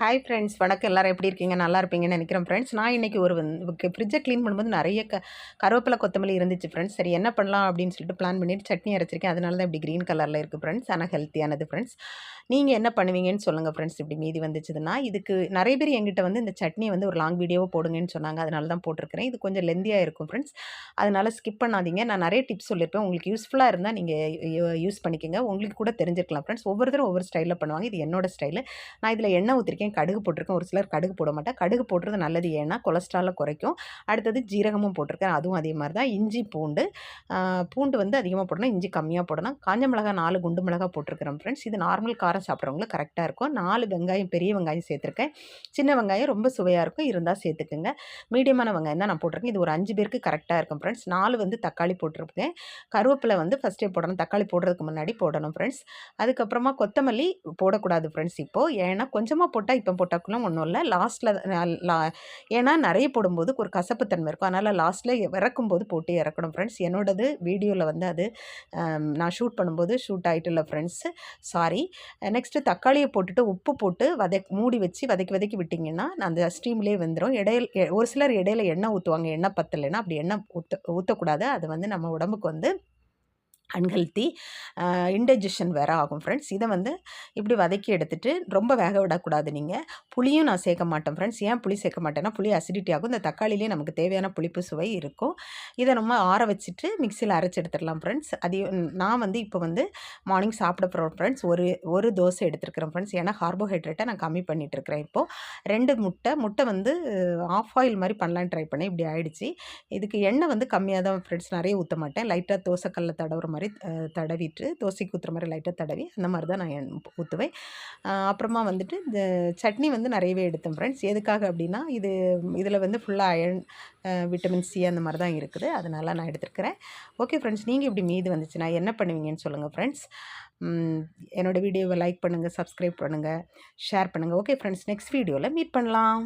Hi friends வணக்கம். எல்லோரும் எப்படி இருக்கீங்க? நல்லா இருப்பீங்கன்னு நினைக்கிறேன் ஃப்ரெண்ட்ஸ் நான் இன்றைக்கி ஒரு ஃப்ரிட்ஜை க்ளீன் பண்ணும்போது நிறைய க கருவேப்பிலை கொத்தமல்லி இருந்துச்சு ஃப்ரெண்ட்ஸ் சரி என்ன பண்ணலாம் அப்படின்னு சொல்லிட்டு பிளான் பண்ணிட்டு சட்னி அரைச்சிருக்கேன். அதனால தான் இப்படி க்ரீன் கலரில் இருக்குது ஃப்ரெண்ட்ஸ் ஆனால் ஹெல்த்தியானது ஃப்ரெண்ட்ஸ் நீங்கள் என்ன பண்ணுவீங்கன்னு சொல்லுங்கள் ஃப்ரெண்ட்ஸ் இப்படி மீதி வந்துச்சுதுன்னா இதுக்கு நிறைய பேர் எங்கிட்ட வந்து இந்த சட்னியை வந்து ஒரு லாங் வீடியோவை போடுங்கன்னு சொன்னாங்க. அதனால தான் போட்டிருக்கிறேன். இது கொஞ்சம் லெந்தியாக இருக்கும் ஃப்ரெண்ட்ஸ் அதனால் ஸ்கிப் பண்ணாதீங்க. நான் நிறைய டிப்ஸ் சொல்லியிருப்பேன். உங்களுக்கு யூஸ்ஃபுல்லாக இருந்தால் நீங்கள் யூஸ் பண்ணிக்கோங்க. உங்களுக்கு கூட தெரிஞ்சிருக்கலாம் ஃப்ரெண்ட்ஸ் ஒவ்வொருத்தரும் ஒவ்வொரு ஸ்டைலில் பண்ணுவாங்க. இது என்னோட ஸ்டைலு நான் இதில் எண்ணெய் ஊற்றிருக்கேன் கடுகு போட்டிருக்கேன். ஒரு சிலர் கடுகு போட மாட்டேன். கடுகு போடுறது நல்லது. ஏன்னா கொலஸ்ட்ராலை குறைக்கும். அடுத்தது ஜீரகமும் போட்டிருக்கேன். அதுவும் அதே மாதிரி தான். இஞ்சி பூண்டு பூண்டு வந்து அதிகமாக போடணும். இஞ்சி கம்மியாக போடணும். காஞ்ச மிளகா நாலு குண்டு மிளகா போட்டிருக்கிறேன் ஃப்ரெண்ட்ஸ் இது நார்மல் காரம் சாப்பிட்றவங்களுக்கு கரெக்டாக இருக்கும். நாலு வெங்காயம் பெரிய வெங்காயம் சேர்த்துருக்கேன். சின்ன வெங்காயம் ரொம்ப சுவையாக இருக்கும். இருந்தால் சேர்த்துக்குங்க. மீடியமான வெங்காயம் தான் நான் போட்டிருக்கேன். இது ஒரு அஞ்சு பேருக்கு கரெக்டாக இருக்கும் ஃப்ரெண்ட்ஸ் நாலு வந்து தக்காளி போட்டிருக்கேன் கருவேப்பிலை வந்து ஃபஸ்ட்டே போடணும். தக்காளி போடுறதுக்கு முன்னாடி போடணும் ஃப்ரெண்ட்ஸ் அதுக்கப்புறமா கொத்தமல்லி போடக்கூடாது ஃப்ரெண்ட்ஸ் இப்போது ஏன்னா கொஞ்சமாக போட்டால் இப்போ போட்டாக்குலாம் ஒன்றும் இல்லை. லாஸ்ட்டில் லா ஏன்னா நிறைய போடும்போது ஒரு கசப்புத்தன்மை இருக்கும். அதனால் லாஸ்ட்டில் இறக்கும்போது போட்டு இறக்கணும் ஃப்ரெண்ட்ஸ் என்னோடது வீடியோவில் வந்து அது நான் ஷூட் பண்ணும்போது ஷூட் ஆகிட்டு இல்லை ஃப்ரெண்ட்ஸு சாரி நெக்ஸ்ட்டு தக்காளியை போட்டுட்டு உப்பு போட்டு வதக் மூடி வச்சு வதக்கி வதக்கி விட்டிங்கன்னா அந்த ஸ்டீம்லேயே வந்துடும் இடையில ஒரு சிலர் இடையில எண்ணெய் ஊற்றுவாங்க எண்ணெய் பத்தலைன்னா அப்படி எண்ணெய் ஊற்ற ஊற்றக்கூடாது அது வந்து நம்ம உடம்புக்கு வந்து அன்ஹெல்த்தி இன்டைஜஷன் வேறு ஆகும் ஃப்ரெண்ட்ஸ் இதை வந்து இப்படி வதக்கி எடுத்துகிட்டு ரொம்ப வேக விடக்கூடாது நீங்கள் புளியும் நான் சேர்க்க மாட்டேன் ஃப்ரெண்ட்ஸ் ஏன் புளி சேர்க்க மாட்டேன்னா புளி அசிடிட்டி ஆகும். இந்த தக்காளிலேயே நமக்கு தேவையான புளிப்பு சுவை இருக்கும். இதை நம்ம ஆற வச்சுட்டு மிக்சியில் அரைச்சி எடுத்துடலாம் ஃப்ரெண்ட்ஸ் அது நான் வந்து இப்போ வந்து மார்னிங் சாப்பிட போகிறோம் ஃப்ரெண்ட்ஸ் ஒரு ஒரு தோசை எடுத்துருக்கிறேன் ஃப்ரெண்ட்ஸ் ஏன்னா கார்போஹைட்ரேட்டை நான் கம்மி பண்ணிகிட்ருக்கிறேன் இப்போது ரெண்டு முட்டை முட்டை வந்து ஆஃப் ஆயில் மாதிரி பண்ணலான்னு ட்ரை பண்ணேன். இப்படி ஆயிடுச்சு. இதுக்கு எண்ணெய் வந்து கம்மியாக தான் ஃப்ரெண்ட்ஸ் நிறைய ஊற்ற மாட்டேன். லைட்டாக தோசைக்கல்ல தடவுற மாதிரி மாதிரி தடவிட்டு தோசைக்கு ஊற்றுற மாதிரி லைட்டாக தடவி அந்த மாதிரி தான் நான் ஊற்றுவேன் அப்புறமா வந்துட்டு இந்த சட்னி வந்து நிறையவே எடுத்தேன் ஃப்ரெண்ட்ஸ் எதுக்காக அப்படின்னா இது இதில் வந்து ஃபுல்லாக அயன் விட்டமின் சி அந்த மாதிரி தான் இருக்குது. அதனால் நான் எடுத்துருக்கிறேன். ஓகே ஃப்ரெண்ட்ஸ் நீங்கள் இப்படி மீது வந்துச்சுன்னா என்ன பண்ணுவீங்கன்னு சொல்லுங்கள் ஃப்ரெண்ட்ஸ் என்னோடய வீடியோவை லைக் பண்ணுங்கள் சப்ஸ்கிரைப் பண்ணுங்கள் ஷேர் பண்ணுங்கள் ஓகே ஃப்ரெண்ட்ஸ் நெக்ஸ்ட் வீடியோவில் மீட் பண்ணலாம்.